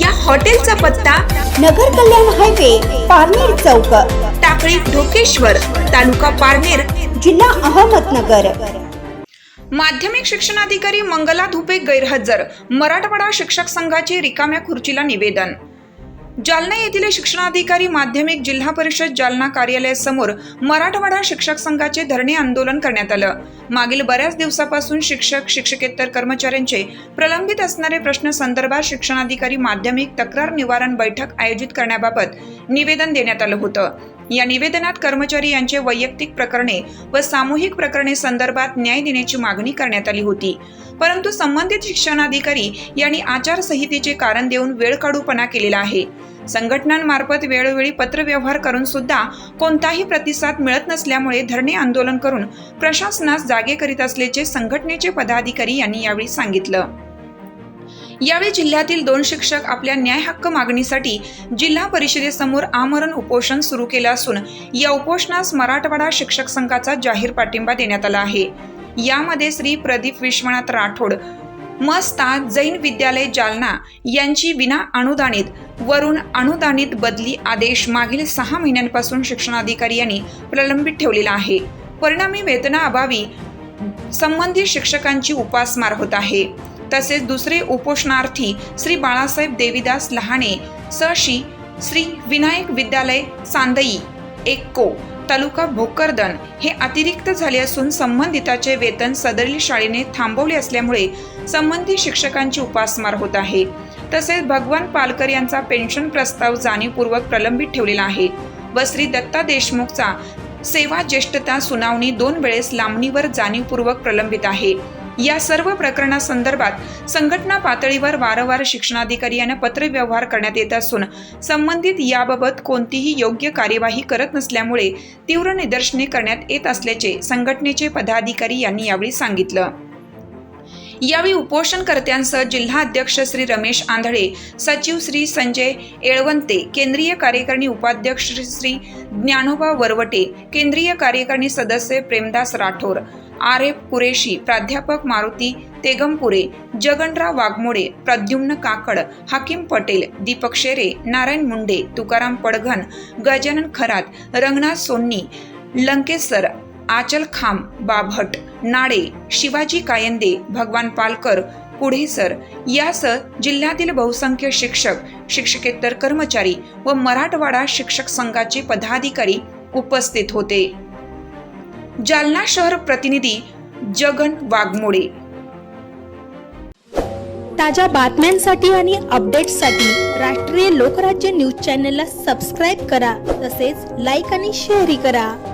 या हॉटेलचा पत्ता नगर कल्याण हायवे पारनेर चौक. टाकळी ढोकेश्वर तालुका पारनेर जिल्हा अहमदनगर. माध्यमिक शिक्षणाधिकारी मंगला धुपे गैरहजर मराठवाडा शिक्षक संघाचे रिकाम्या खुर्चीला निवेदन. जालना येथील शिक्षणाधिकारी माध्यमिक जिल्हा परिषद जालना कार्यालयासमोर मराठवाडा शिक्षक संघाचे धरणे आंदोलन करण्यात आलं. मागील बऱ्याच दिवसापासून शिक्षक शिक्षकेतर कर्मचाऱ्यांचे प्रलंबित असणारे प्रश्न संदर्भात शिक्षणाधिकारी माध्यमिक तक्रार निवारण बैठक आयोजित करण्याबाबत निवेदन देण्यात आलं होतं. या निवेदनात कर्मचारी यांचे वैयक्तिक प्रकरणे व सामूहिक प्रकरणे संदर्भात न्याय देण्याची मागणी करण्यात आली होती. परंतु संबंधित शिक्षणाधिकारी यांनी आचारसंहितेचे कारण देऊन वेळकाढूपणा केलेला आहे. संघटनांमार्फत वेळोवेळी पत्रव्यवहार करून सुद्धा कोणताही प्रतिसाद मिळत नसल्यामुळे धरणे आंदोलन करून प्रशासनास जागे करीत असल्याचे संघटनेचे पदाधिकारी यांनी यावेळी सांगितलं. यावेळी जिल्ह्यातील दोन शिक्षक आपल्या न्याय हक्क मागणीसाठी जिल्हा परिषदेसमोर आमरण उपोषण सुरू केलं असून या उपोषणास मराठवाडा शिक्षक संघाचा जाहीर पाठिंबा देण्यात आला आहे. यामध्ये श्री प्रदीप विश्वनाथ राठोड मस्ता जैन विद्यालय जालना यांची विना अनुदानित वरून अनुदानित बदली आदेश मागील सहा महिन्यांपासून शिक्षणाधिकारी यांनी प्रलंबित ठेवलेला आहे. परिणामी वेतनाअभावी संबंधित शिक्षकांची उपासमार होत आहे. तसेच दुसरे उपोषणार्थी श्री बाळासाहेब देवीदास लहाणे सशी श्री विनायक विद्यालय सांदई एक्को तालुका भोकरदन हे अतिरिक्त झाले असून संबंधिताचे वेतन सदरील शाळेने थांबवले असल्यामुळे संबंधित शिक्षकांची उपासमार होत आहे. तसेच भगवान पालकर यांचा पेन्शन प्रस्ताव जाणीवपूर्वक प्रलंबित ठेवलेला आहे. व श्री दत्ता देशमुखचा सेवा ज्येष्ठता सुनावणी दोन वेळेस लांबणीवर जाणीवपूर्वक प्रलंबित आहे. या सर्व प्रकरणासंदर्भात संघटना पातळीवर वारंवार शिक्षणाधिकारी यांना पत्रव्यवहार करण्यात येत असून संबंधित याबाबत कोणतीही योग्य कार्यवाही करत नसल्यामुळे तीव्र निदर्शने करण्यात येत असल्याचे संघटनेचे पदाधिकारी यांनी यावेळी सांगितलं. यावेळी उपोषणकर्त्यांसह जिल्हा अध्यक्ष श्री रमेश आंधळे सचिव श्री संजय येळवंते केंद्रीय कार्यकारिणी उपाध्यक्ष श्री ज्ञानोबा वरवटे केंद्रीय कार्यकारिणी सदस्य प्रेमदास राठोर आर एफ कुरेशी प्राध्यापक मारुती तेगमपुरे जगनराव वाघमोडे प्रद्युम्न काकड हाकीम पटेल दीपक शेरे नारायण मुंडे तुकाराम पडघन गजानन खरात रंगनाथ सोन्नी लंकेसर आचल खाम बाभट नाडे शिवाजी कायंदे भगवान पालकर पुढेसर यासह जिल्ह्यातील बहुसंख्य शिक्षक शिक्षकेतर कर्मचारी व मराठवाडा शिक्षक संघाचे पदाधिकारी उपस्थित होते. जालना शहर प्रतिनिधी जगन वाघमोडे. ताज्या बातम्यांसाठी आणि अपडेट्ससाठी राष्ट्रीय लोकराज्य न्यूज चॅनलला सबस्क्राईब करा. तसेच लाईक आणि शेअरही करा.